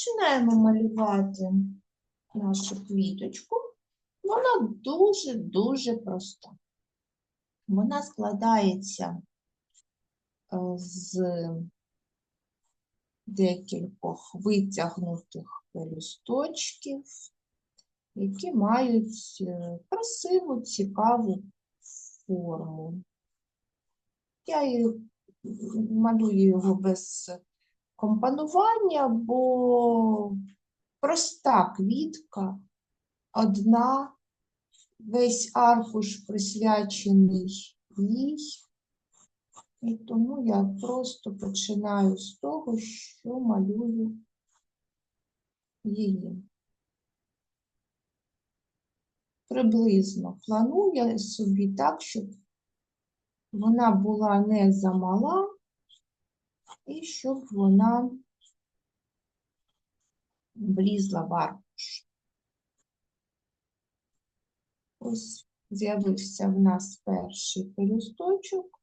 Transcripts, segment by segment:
Починаємо малювати нашу квіточку. Вона дуже-дуже проста. Вона складається е, з декількох витягнутих пелюсточків, які мають е, красиву, цікаву форму. Я малюю його без компонування, бо проста квітка, одна, весь аркуш присвячений їй. І тому я просто починаю з того, що малюю її. Приблизно планую собі так, щоб вона була не замала, і щоб вона влізла в аркуш. Ось з'явився в нас перший пелюсточок.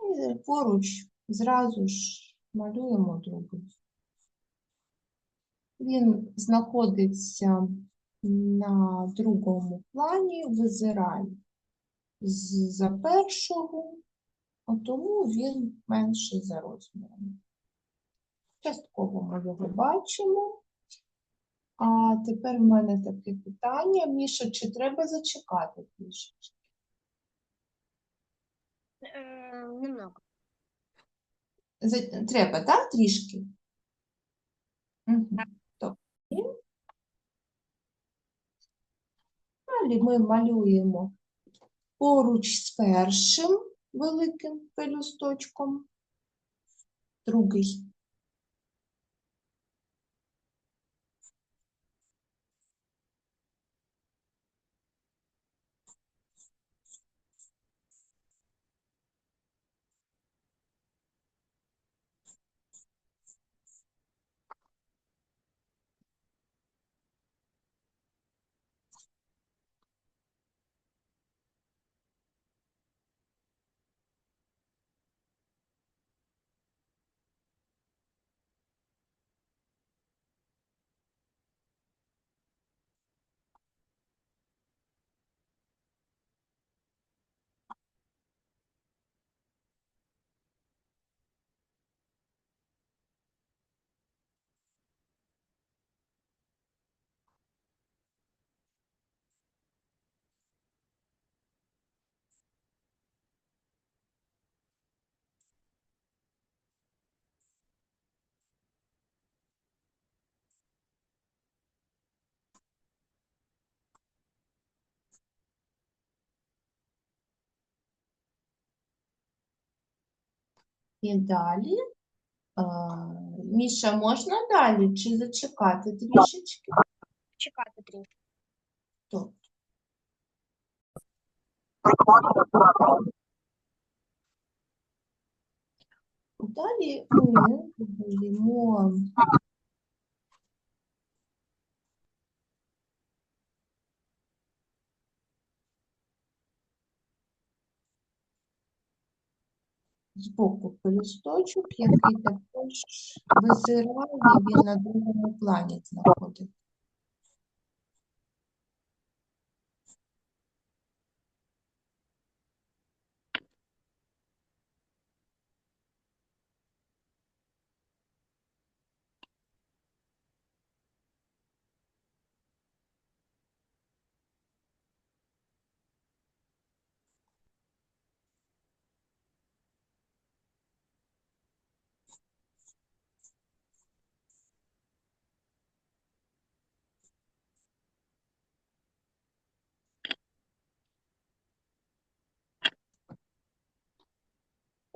І поруч зразу ж малюємо другий. Він знаходиться на другому плані, визирає за першого, а тому він менший за розміром. Частково ми його бачимо. А тепер в мене таке питання. Міша, чи треба зачекати трішечки? Э, Немного. Треба, так, трішки? Угу. Далі ми малюємо поруч з першим великим пелюсточком, другий. І далі. Міша, можна далі чи зачекати трішечки? Чекати трішки. Добре. Далі ми додаємо збоку пелюсточок, який також визирає, він на другому плані знаходиться.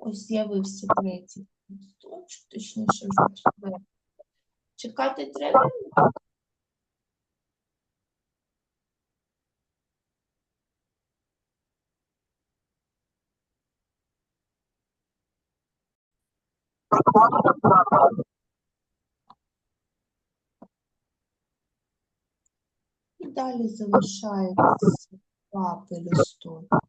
Ось з'явився третій листочок, точніше вже четвертий. Чекати треба? І далі залишається два пелюсточка.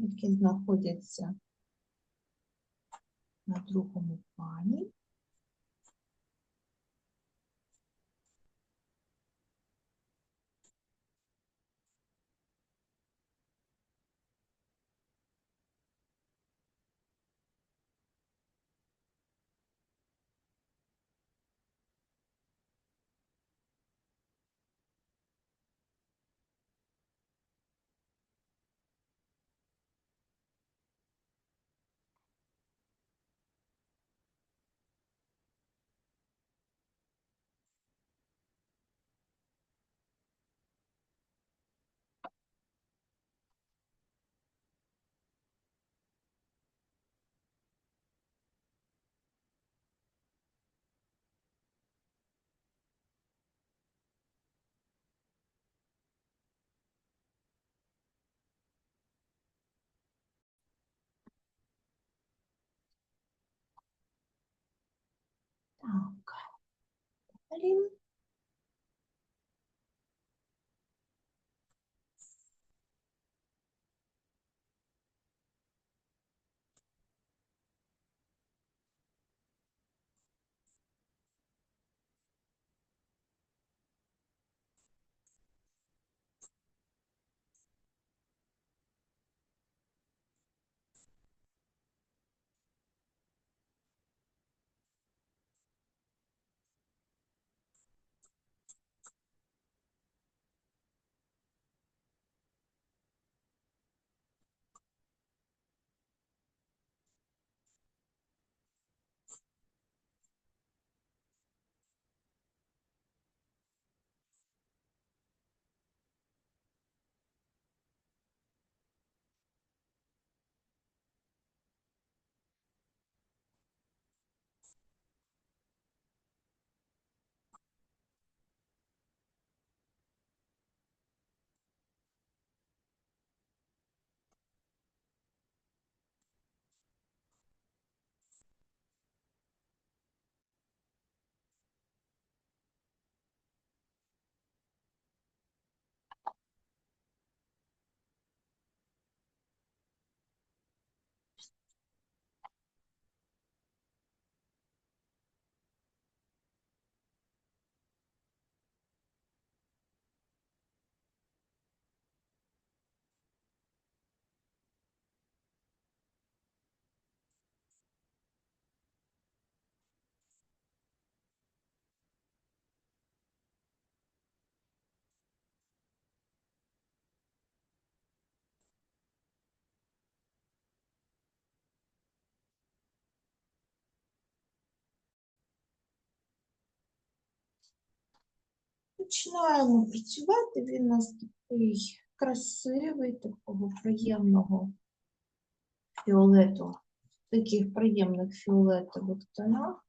Які знаходяться на другому плані. Так. Далі. Починаємо працювати. Він у нас такий красивий, такого приємного фіолету, таких приємних фіолетових тонах.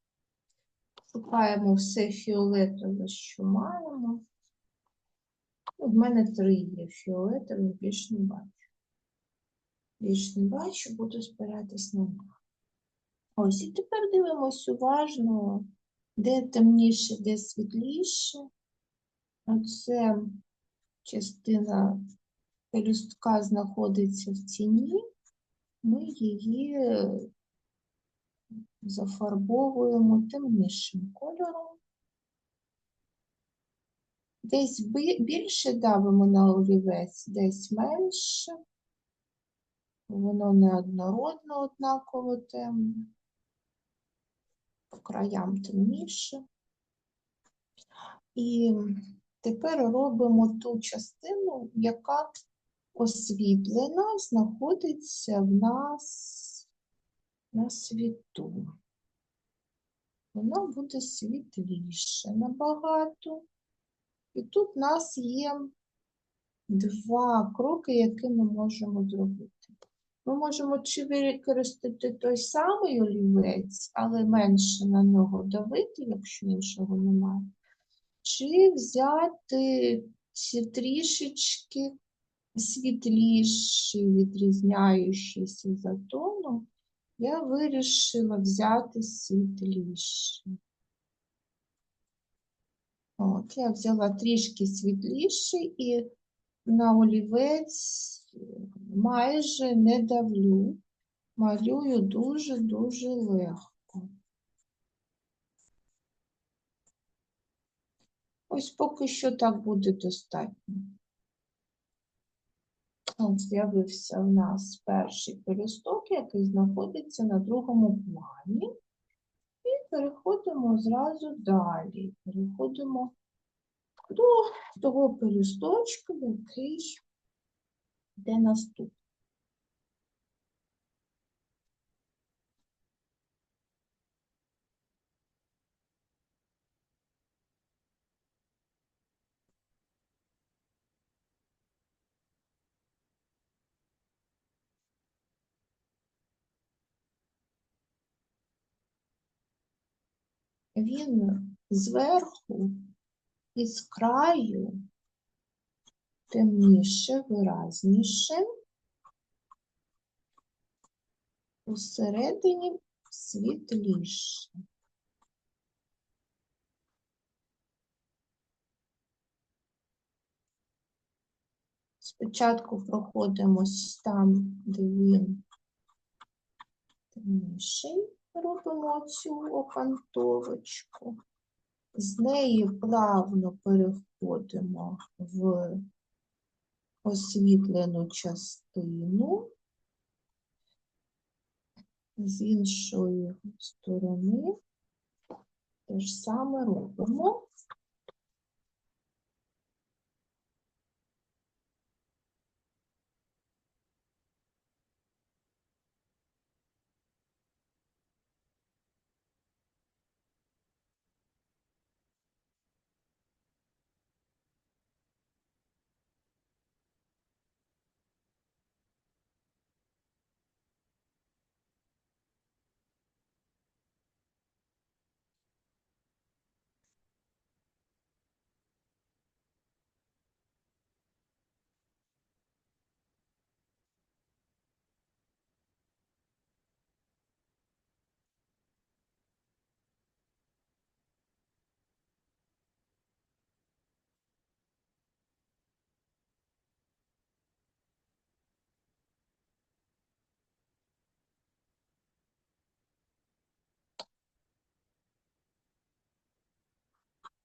Шукаємо все фіолетове, що маємо. У мене три є фіолетові, більш не бачу. Більш не бачу, буду спиратись на них. Ось, і тепер дивимось уважно, де темніше, де світліше. Оце частина пелюстка знаходиться в тіні, ми її зафарбовуємо темнішим кольором. Десь більше давимо на олівець, десь менше. Воно неоднородно однаково темне. По краям темніше. І тепер робимо ту частину, яка освітлена, знаходиться в нас на світу. Вона буде світліше набагато. І тут у нас є два кроки, які ми можемо зробити. Ми можемо чи використати той самий олівець, але менше на нього давити, якщо іншого немає, чи взяти трішечки світліші, відрізняючіся за тоном, я вирішила взяти світліше. От, я взяла трішки світліший і на олівець Майже не давлю, малюю дуже-дуже легко. Ось поки що так буде достатньо. З'явився в нас перший пелюсток, який знаходиться на другому плані. І переходимо зразу далі. Переходимо до того пелюсточка, який йде наступний. Він зверху і з краю темніше, виразніше, усередині світліше. Спочатку проходимось там, де він темніший, робимо цю окантовочку. З неї плавно переходимо в освітлену частину. З іншої сторони те ж саме робимо.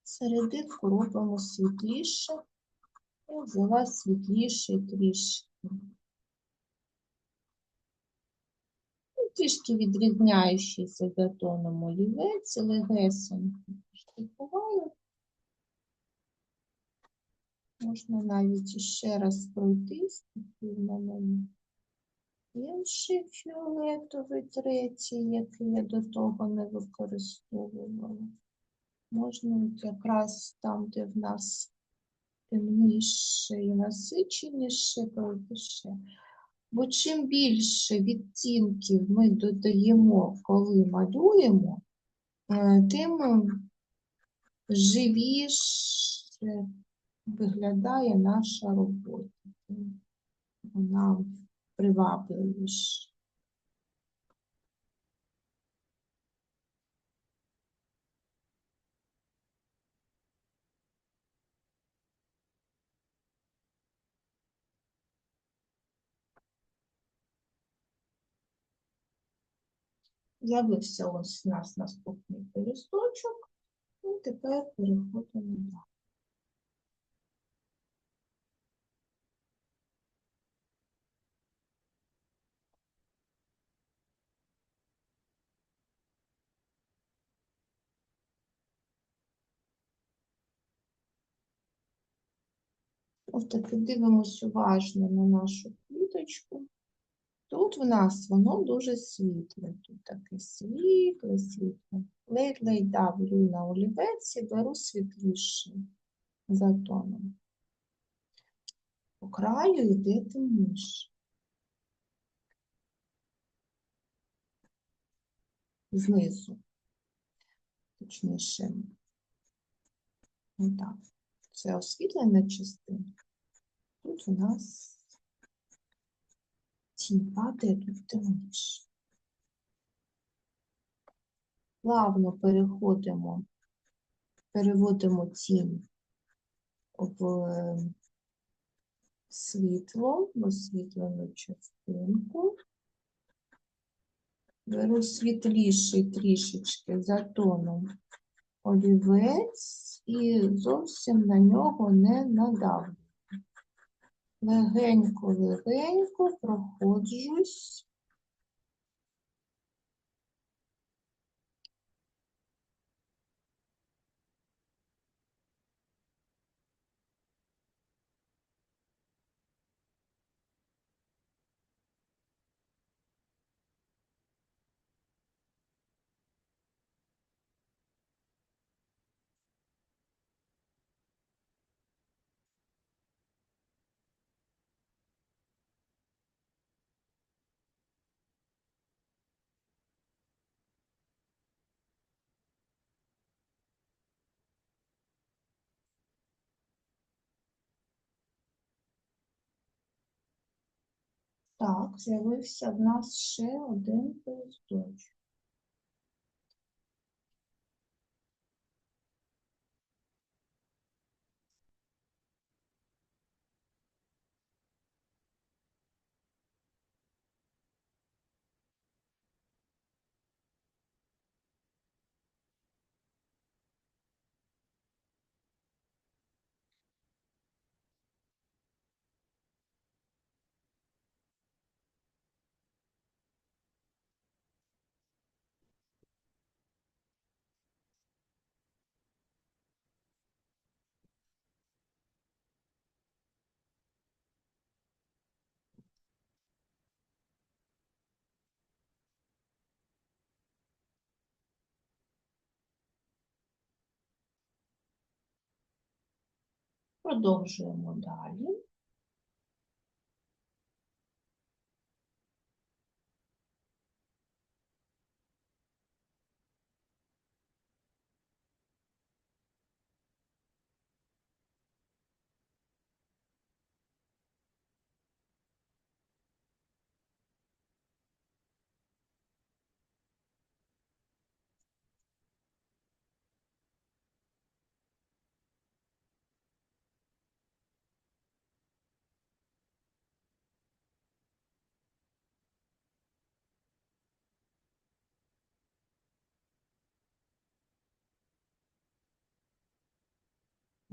Серединку робимо світліше. І взяла світліший трішки. Ну, Трішки відрізняючийся за тоном олівець, легесенько штрихуваю. Можна навіть іще раз пройтись, такий в мене інший фіолетовий третій, який я до того не використовувала. Можна якраз там, де в нас темніше і насиченіше, ще. Бо чим більше відтінків ми додаємо, коли малюємо, е, тим живіше виглядає наша робота. Вона привабливіше. З'явився ось у нас наступний пелюсточок. І тепер переходимо далі. Ось таки дивимось уважно на нашу квіточку. Тут в нас воно дуже світле. Тут таке світле, світле. Ледь-ледь давлю на олівець і беру світліше за тоном. По краю йде темніше. Знизу. Точніше. Отак. Це освітлена частина. Тут у нас тінь падає тут темніше. Плавно переходимо, переводимо тінь в е, світло, освітлену частинку. Беру світліший трішечки за тоном олівець і зовсім на нього не надавлю. Легенько-легенько проходжусь. Так, з'явився в нас ще один листочок. Продовжуємо далі.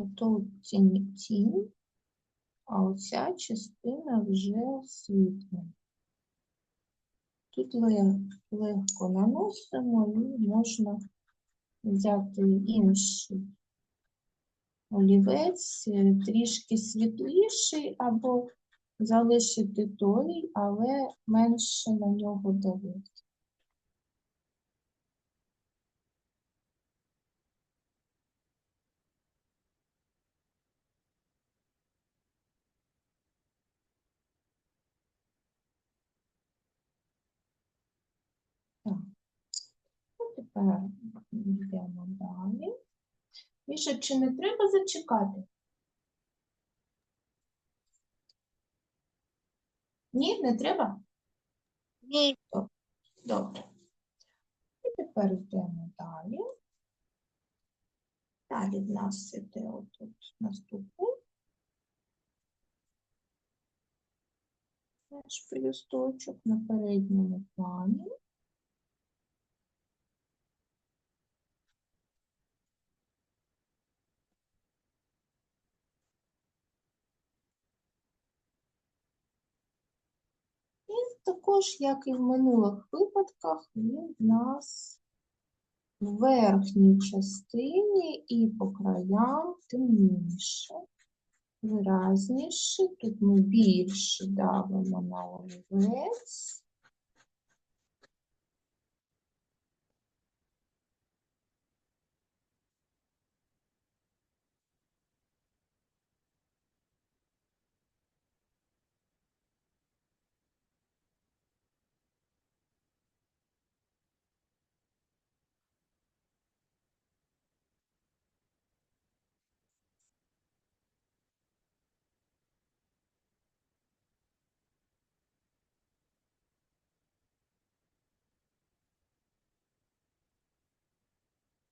Ото тінь, тінь, а оця частина вже світла. Тут ле- легко наносимо і можна взяти інший олівець, е, трішки світліший, або залишити той, але менше на нього давити. Так. Ну, Тепер йдемо далі. Міша, чи не треба зачекати? Ні, не треба? Ні. Добре. І тепер йдемо далі. Далі в нас іде отут наступний. Наш пелюсточок на передньому плані. І також, як і в минулих випадках, він в нас в верхній частині і по краям темніше, виразніше. Тут ми більше давимо на олівець.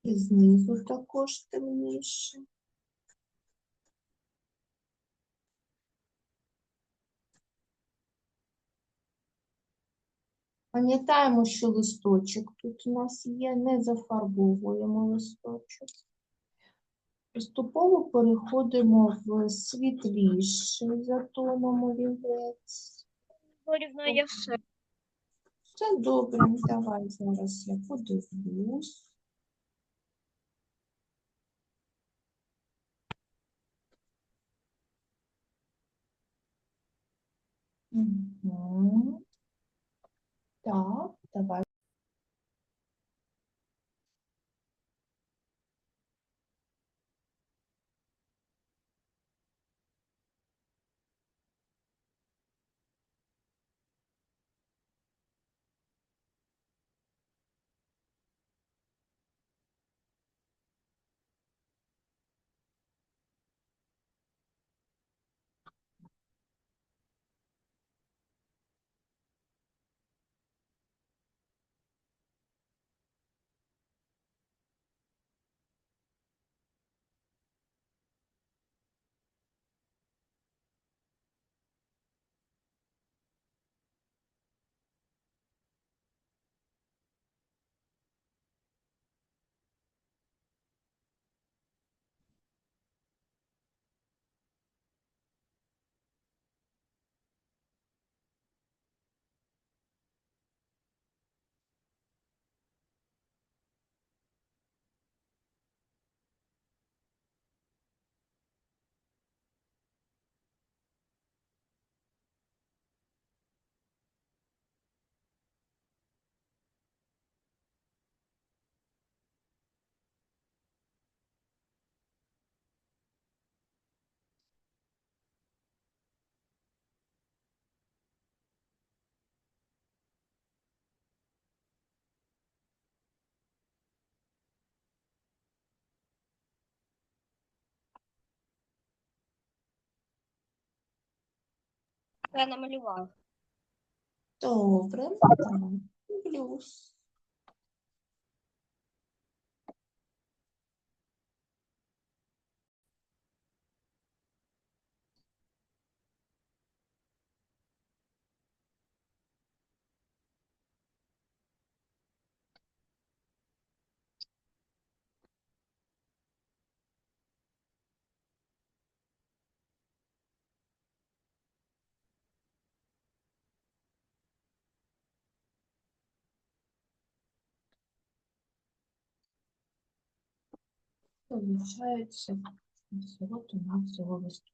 і знизу також темніше. Пам'ятаємо, що листочок тут у нас є, не зафарбовуємо листочок. Поступово переходимо в світліший, затомимо олівець. Борівно я все. Все добре, давай зараз я подивлюсь. Мгм. Так, давай. Я намалював. Добре, давай. Плюс. Получається всього на всього листу.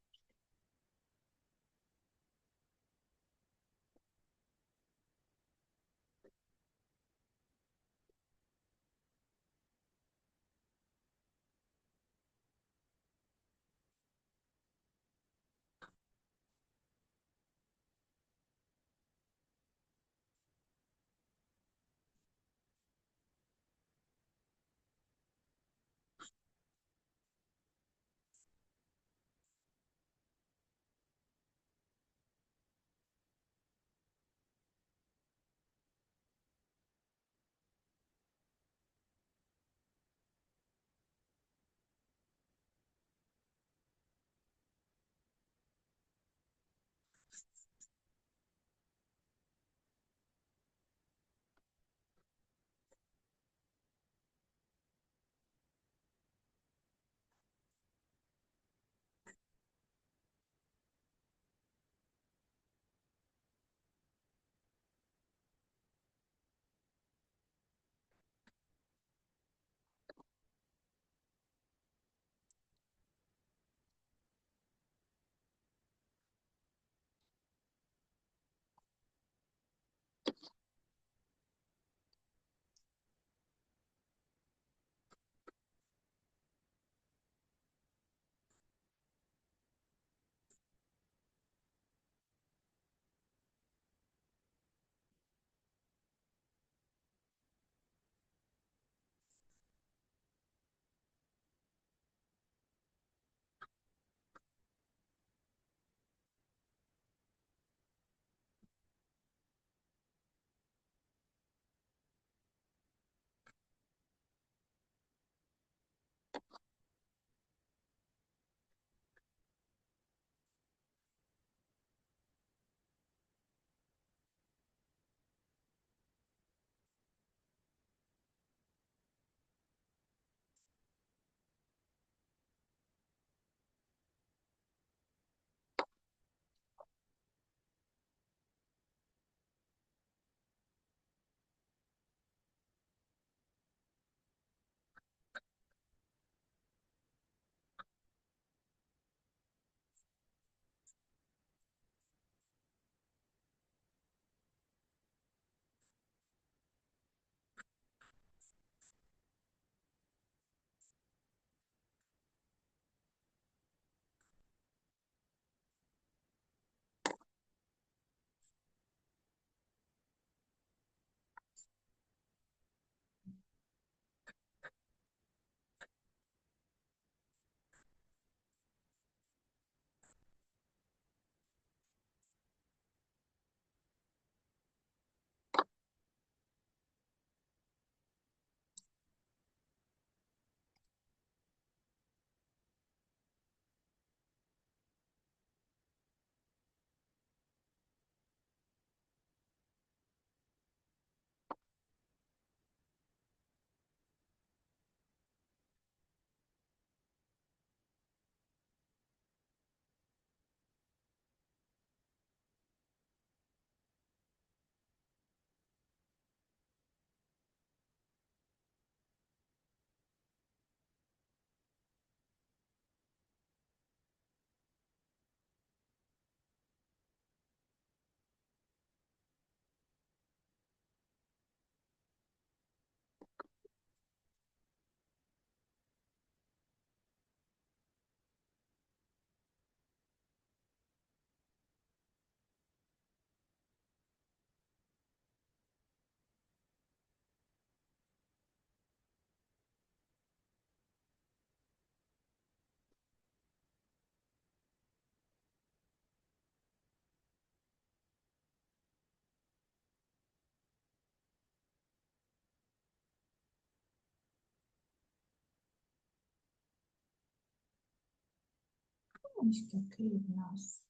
Ось такий в нас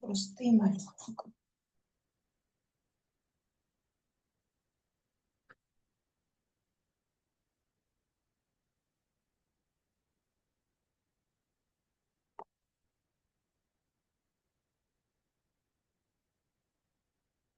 простий малюнок.